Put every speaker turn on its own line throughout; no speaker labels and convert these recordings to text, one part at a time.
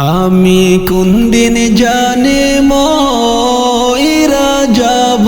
আমি কোন দিন জানে ময়রা যাব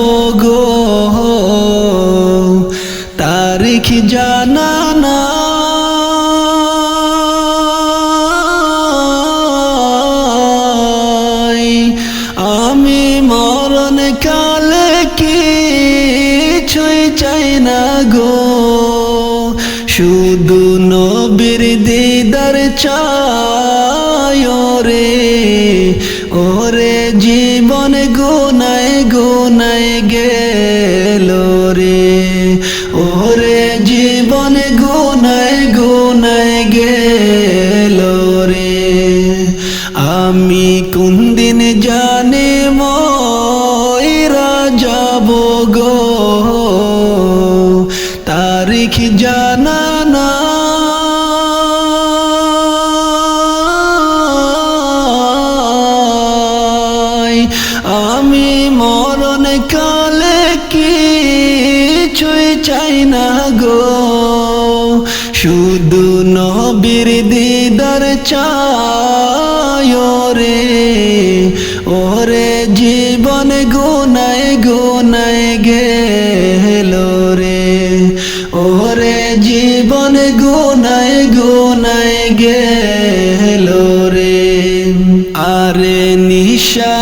তারিখ জানা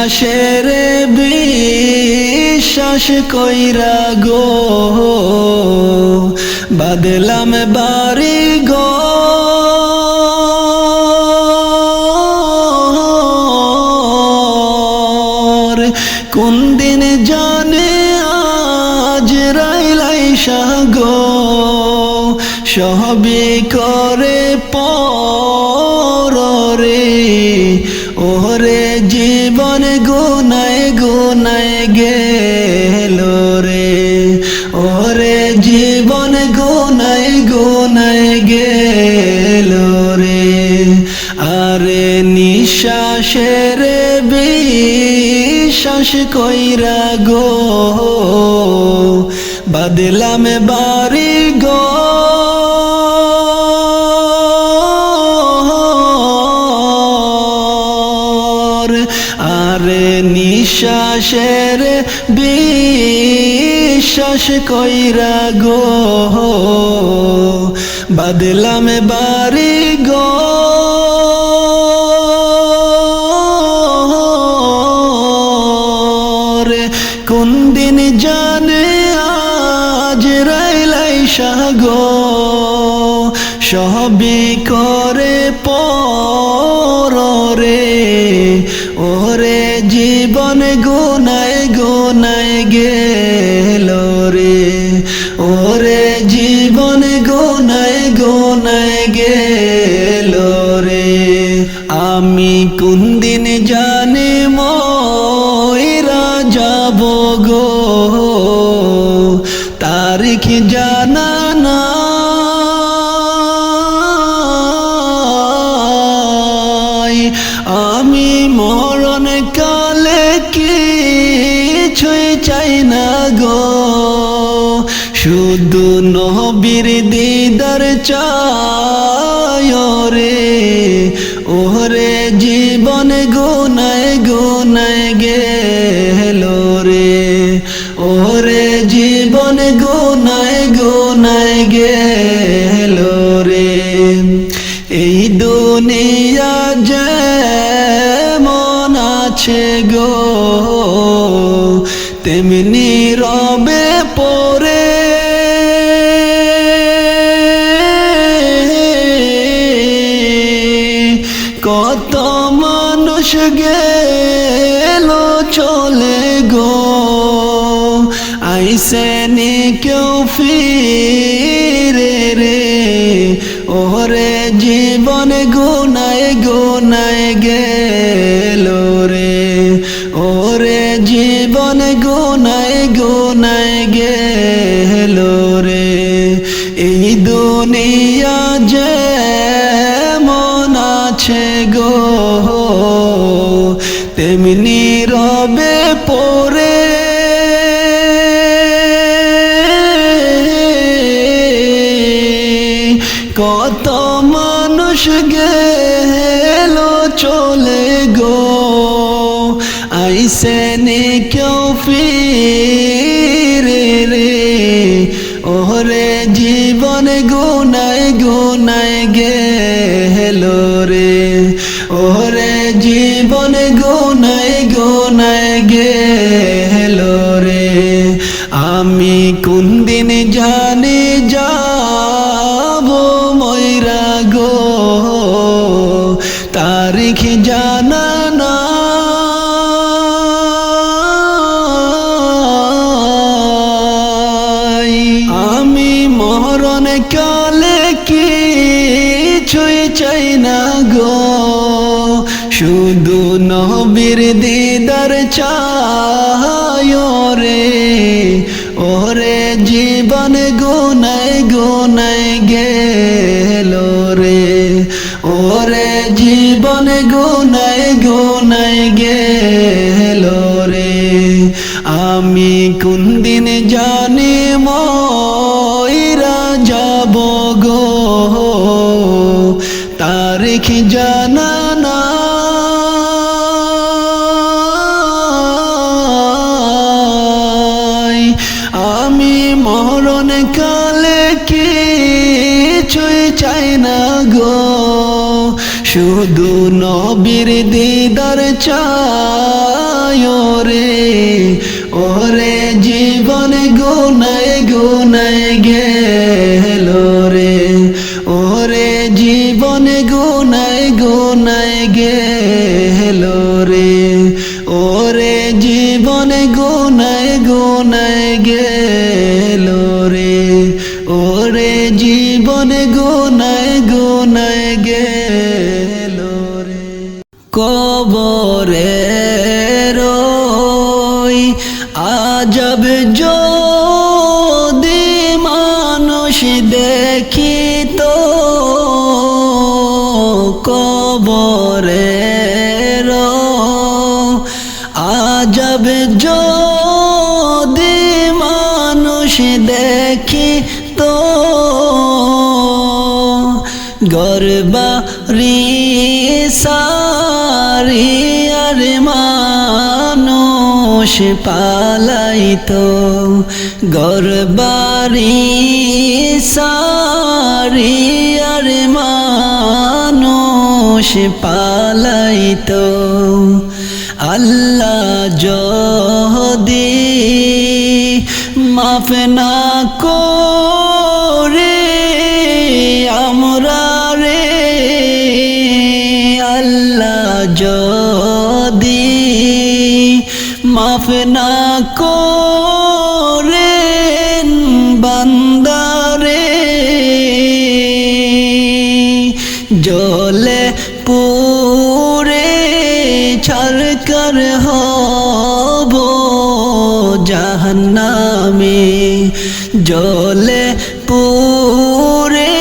নিঃশ্বাসের বিশ্বাস কইরা গো। বাদলাম বাড়ি গো। কোন দিন জানে আজ রাইলাই গো সবে করে পর ওরে নিঃশ্বাসের বিশ্বাস কইরা গো। বাদলাম বাড়ি গো। আরে নিঃশ্বাসের বিশ্বাস কইরা গো। বাদলাম বাড়ি গো। দিন জানে আজ রাইলাই সাগো সবই চাই না গো। শুধু নবীর দিদার চায় রে ওরে জীবন গুনায় গুনায় গেল রে। ওরে জীবন গুনায় গুনায় গেল রে। এই দুনিয়া যে মন আছে গো। তেমনি জানে যা শুধু নবীর দিদার চায় রে পালাইত গরবারি সারি আর মানুষ পালাইত। আল্লাহ যদি মাফ না কর করেন বান্দারে। জলে পুরে ছলকর হব জাহান্নামে। জলে পুরে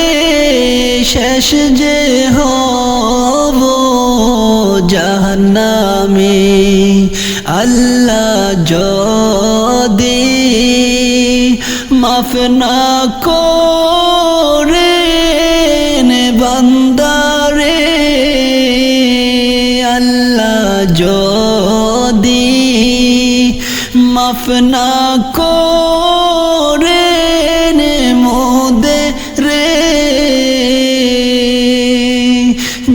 শেষ যে হব জাহান্নাম। যদি মাফ না করে বন্দারে, আল্লাহ যদি মাফ না করে মোদে রে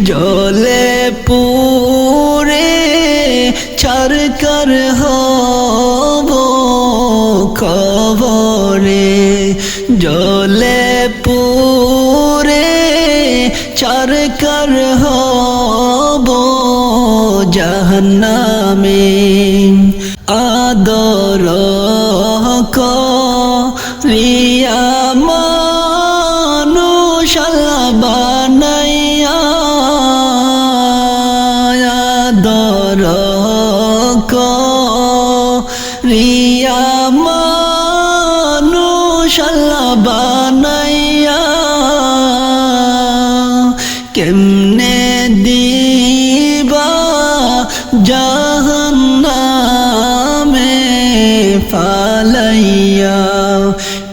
জলে পুরে চার কর হয়। জলে পুরে চারকার হব জাহান্নামে। আদর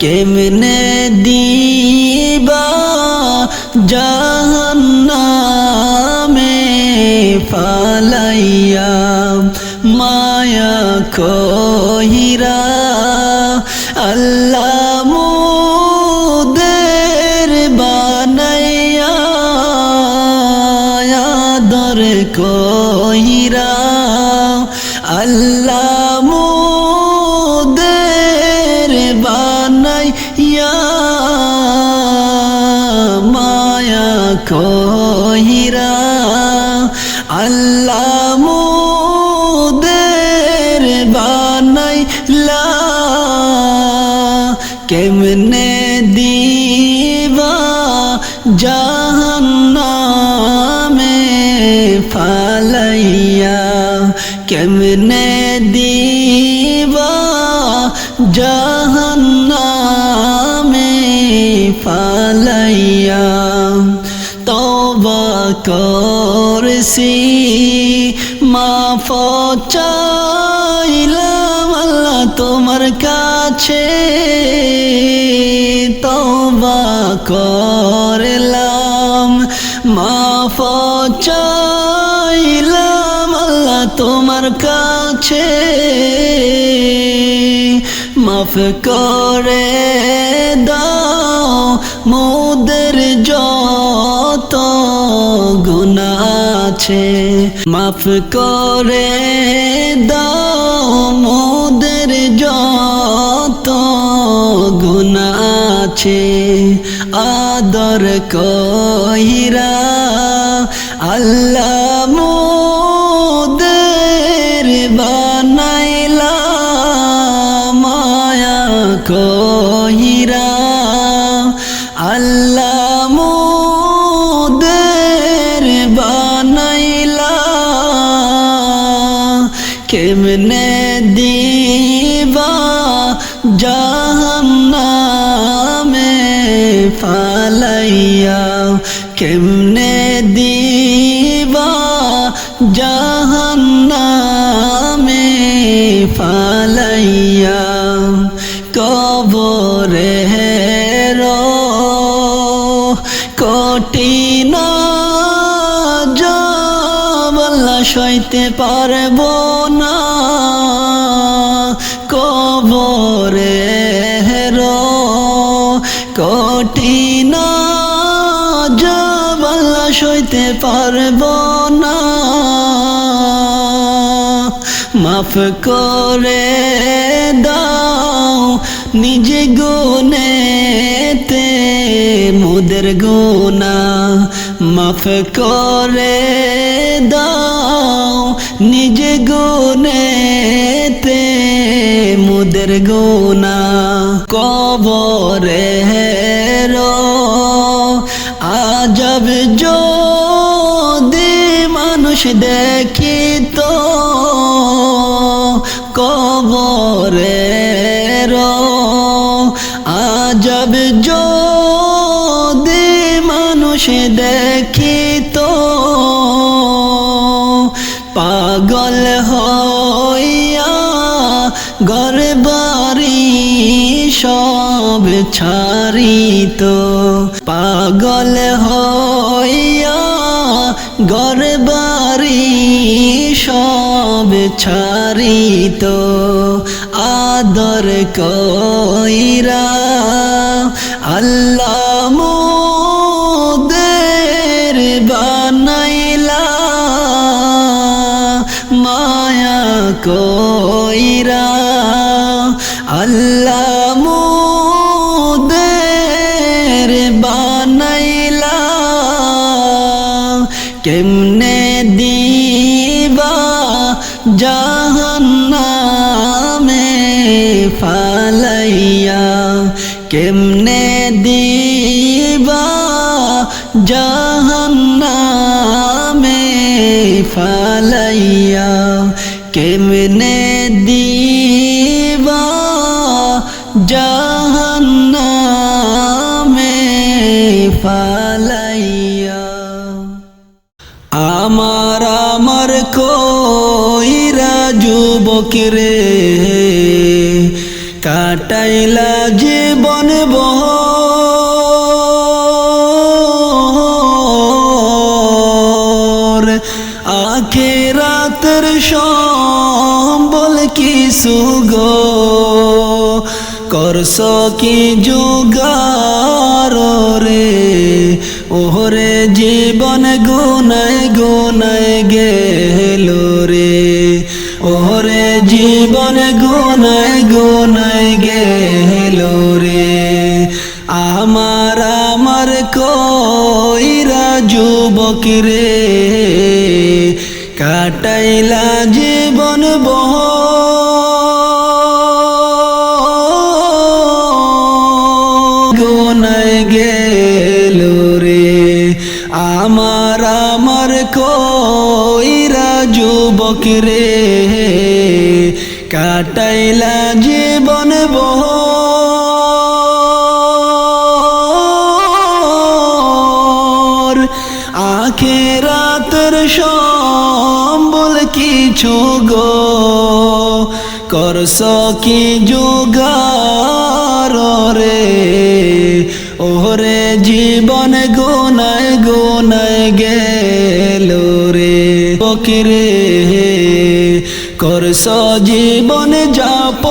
কেমনে দিবা জাহান্নামে ফালাইয়া মায়া কো কেমনে দিবা জাহান্নামে ফালাইয়া? তবা করছি মাফ চাইলাম তোমার কাছে। তবা করলাম মাফ আল্লাহ তোমার কাছে মাফ করে দাও মোদের যত গুণা আছে। মাফ করে দাও মোদের যত গুণা আছে। আদর কহিরা আল্লাহ মোদের সইতে পারব না। কবরে রো কঠিন জবল্লা সইতে পারব না। মাফ করে দাও নিজে গুনেতে মুদের গুনা মাফ করে দাও নিজে গুনেতে মুদের গুনা কবরে রো আজব যদি মানুষ দেখিত কবরে রো আজব যদি মানুষ দেখিত পাগল হইয়া ঘর বাড়ি সব ছাড়িত। পাগল হইয়া ঘর বাড়ি সব ছাড়িত। আদর কইরা আল্লাহ কইরা আল্লাহ মোদের বানাইলা। কেমনে দিবা জাহান্নামে ফালাইয়া। কেমনে দিবা জাহান্নামে ফালাইয়া। কেমনে দিবা জাহান্নামে ফালাইয়া। আমার আমার কইরা যুবক কাটাইলা জীবন বহর কিছু করস কি যোগার রে? ওহরে জীবন গুনায় গুনায় গেল রে। ওহরে জীবন গুনায় গুনায় গেল রে। আমার আমার কইরা যুবক রে, কাটাইলা জীবন রে কাটাইলা জীবন বহর আখেরাতের সম্বল কিছু গো। করস কি যোগার রে? ওরে জীবন গোনায় গোনায় গেল রে। বকিরে জীবন যাপ।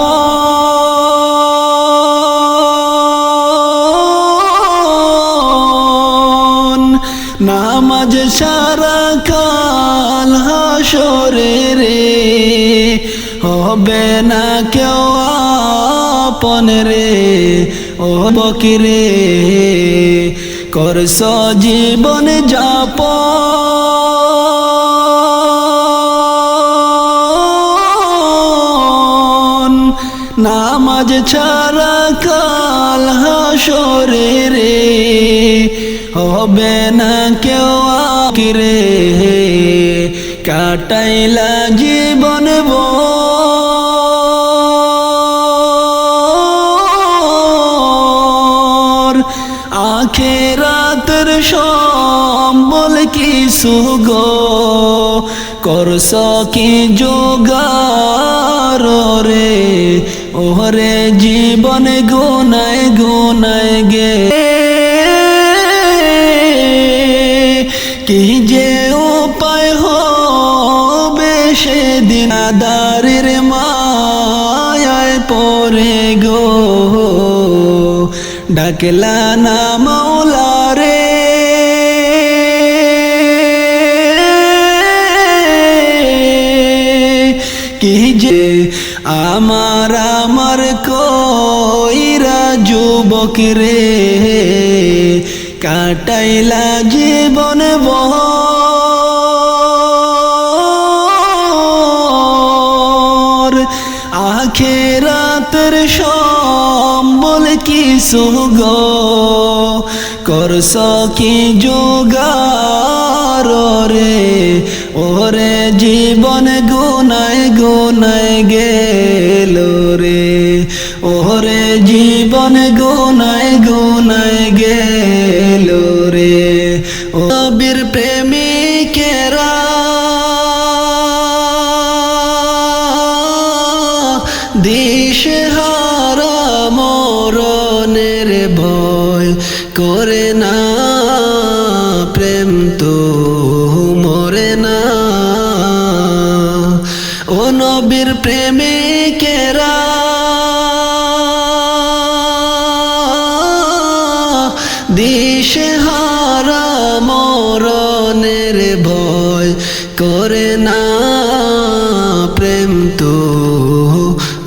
নামাজ সারা কাল হাসরে রে, হবে না কেউ আপন রে। ও বকিরে করস জীবন যাপ। নামাজ ছাড়া কাল হাসরে রে হবে না কেউ আকিরে কাটাইলা জীবন বর আখেরাতের সম্বল কি সুগো করস কি যোগার রে? ওহরে জীবন গুনায় গুনায় গে। কি যে উপায় হবে সেদিন আদারের মায়ায় পরে গো। ডাকলা না মৌলা রে। কি যে আমার কইরা যুবক রে, কাটাইলা জীবন বহর আখেরাতের সম্বল কি সুগ করস কি যোগার রে? ওরে জীবন গুনায় গুনায় গেল। জীবন গুনায় গুনায়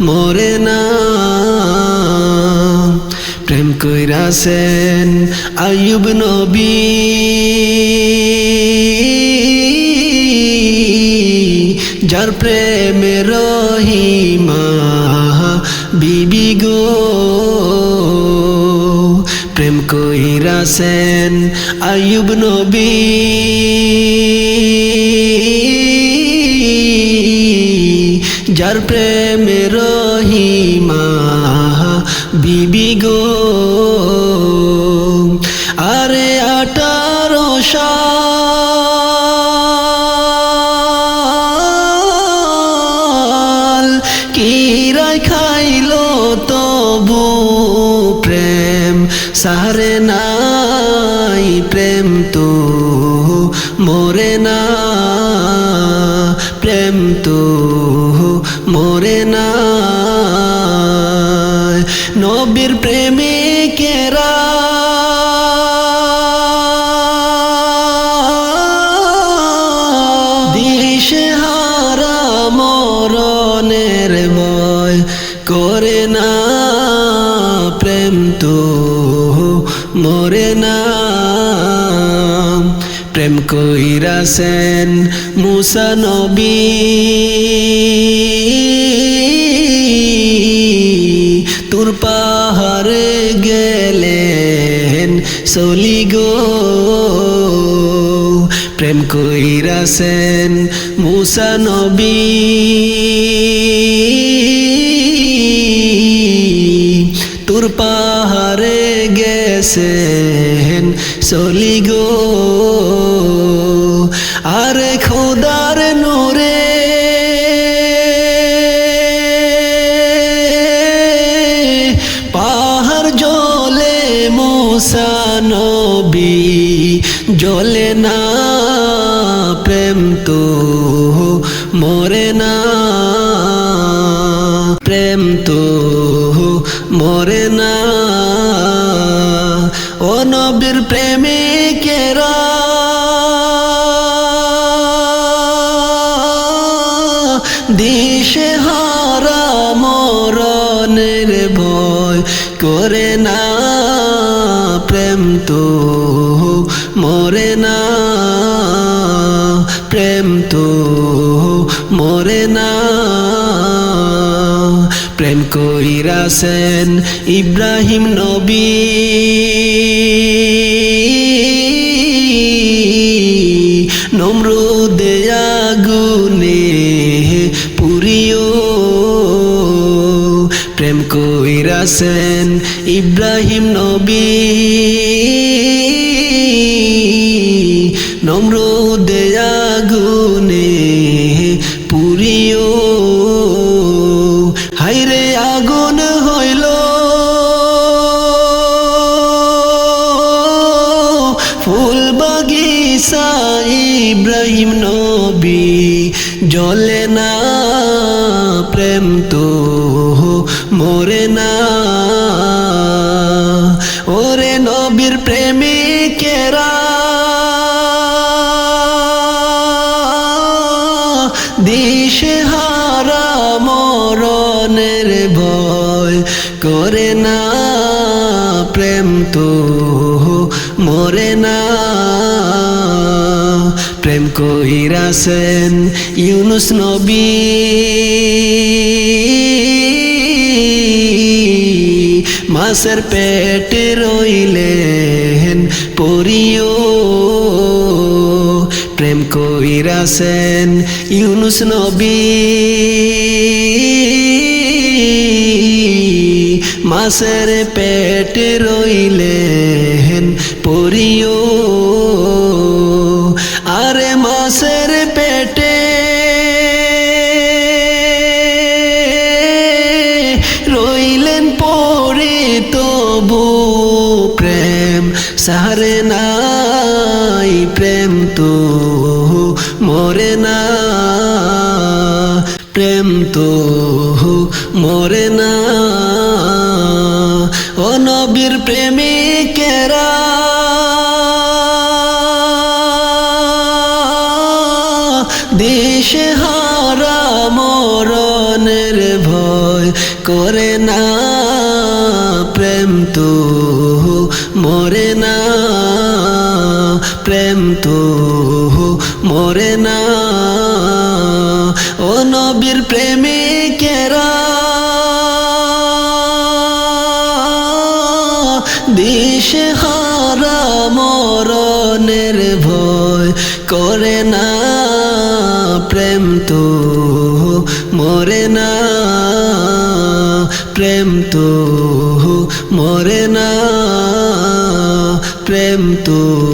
মরে না। প্রেম কইরাছেন আয়ুব নবী। যার প্রেমে রহিমা বিবি গো। প্রেম কইরাছেন আয়ুব নবী। যার প্রেমে রহিমা বিবি গো। আরে আঠারো সাল কিরাই খাইলো তবু প্রেম? সারে কইরাছেন মুসা নবী। তোর পাহাড়ে গেলেন চলি গো। প্রেম কইরাছেন মুসা নবী। তোর পাহাড়ে গেছেন চলি গো। দিশে হারা মরণের ভয় করে না, প্রেম তো মরে না, প্রেম তো মরে না। প্রেম কইরাছেন ইব্রাহিম নবী। নমরুদে কইরাছেন ইব্রাহিম নবী। নমরুদে আগুনে পুরিও। হাইরে আগুন হইল। ফুল বাগিচা ইব্রাহিম নবী। জলে না প্রেম তো মরে না। ওরে নবীর প্রেমিকেরা। দিশে হারা মরণের ভয় করে না। প্রেম তো মরে না। প্রেম কইরাছেন ইউনুস নবী। মাসের পেটে রইলেন পরিও। প্রেম কইরাছেন ইউনুস নবী। মাসের পেটে রইলেন পরিও। সারে তো মরে না। ও নবীর প্রেমিকেরা দিশে হারা মরণের ভয় করে না। প্রেম তো মরে না। প্রেম তো মরে না। প্রেম তো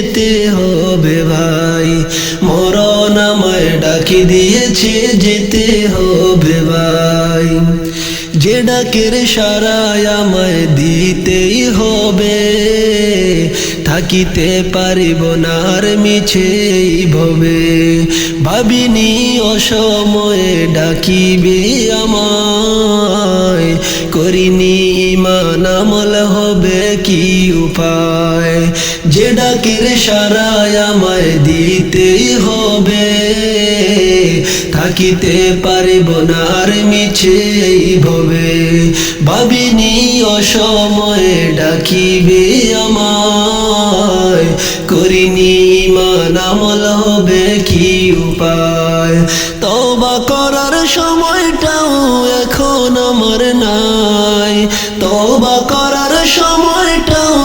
যেতে হবে ভাই। মরণ আমায় ডাকি দিয়েছে, যেতে হবে ভাই। যে ডাকের সারায় আমায় দিতেই হবে। থাকিতে পারিব না আর ভবে। ভাবিনি অসময়ে ডাকিবে আমায়। করিনি ইমান আমল হবে কি উপায়? যে ডাকের সারায় আমায় দিতেই হবে। থাকিতে পারিব না আর ভবে। ভাবিনি অসময়ে ডাকিবে আমায়। করিনি ইমান হবে কি উপায়? তবা করার সময়টাও এখন আমার নাই। তবা করার সময়টাও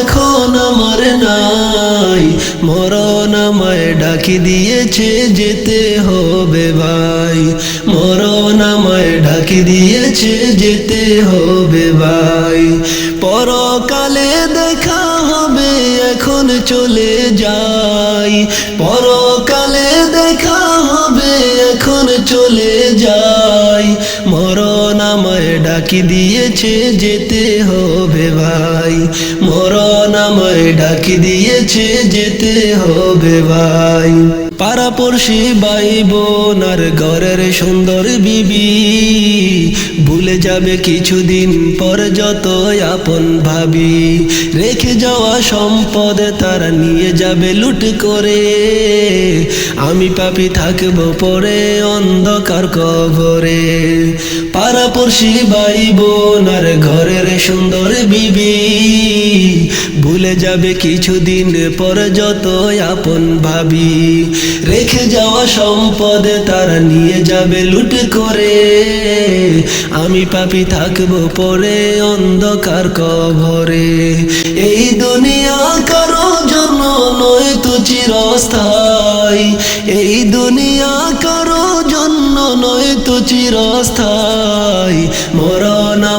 এখন আমার নাই। মরণ আমায় ডাকি দিয়েছে যেতে হবে ভাই। মরণ আমায় ডাকি দিয়েছে যেতে হবে ভাই। পরকালে ডাকি দিয়েছে যেতে হবে ভাই। মরণ আমায় ডাকি দিয়েছে যেতে হবে ভাই। পাড়াপড়শি ভাই বোন আর ঘরের সুন্দর বিবি। ভুলে যাবে কিছুদিন পর যত আপন ভাবি। রেখে যাওয়া সম্পদ তারা নিয়ে যাবে লুট করে। আমি পাপি থাকব পরে অন্ধকার কবরে। পাড়াপড়শি ভাই বোন আর ঘরের সুন্দর বিবি। ভুলে যাবে কিছুদিন পর যত আপন ভাবি। রেখে যাওয়া সম্পদ তারা নিয়ে যাবে লুট করে। আমি পাপি থাকব পরে অন্ধকার কবরে। এই দুনিয়া কারও জন্য নয় তো চিরস্থায়ী। এই দুনিয়া কারও জন্য নয় তো চিরস্থায়ী। মরণ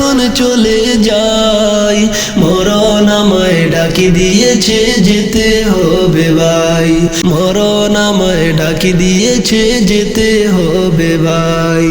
এখন চলে যাই। মরণ আমায় ডাকি দিয়েছে যেতে হবে ভাই। মরণ আমায় ডাকি দিয়েছে যেতে হবে ভাই।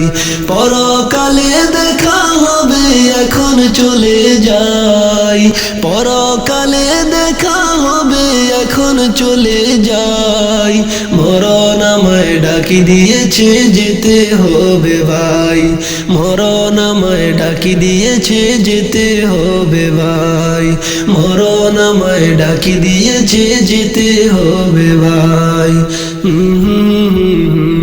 পরকালে দেখা হবে, এখন চলে যাই। পরকালে দেখা হবে, এখন চলে যাই। মরণ আমায় ডাকি দিয়েছে যেতে হবে ভাই। মরণ আমায় ডাকি দিয়েছে যেতে হবে ভাই। মরণ আমায় ডাকি দিয়েছে যেতে হবে ভাই। হুম।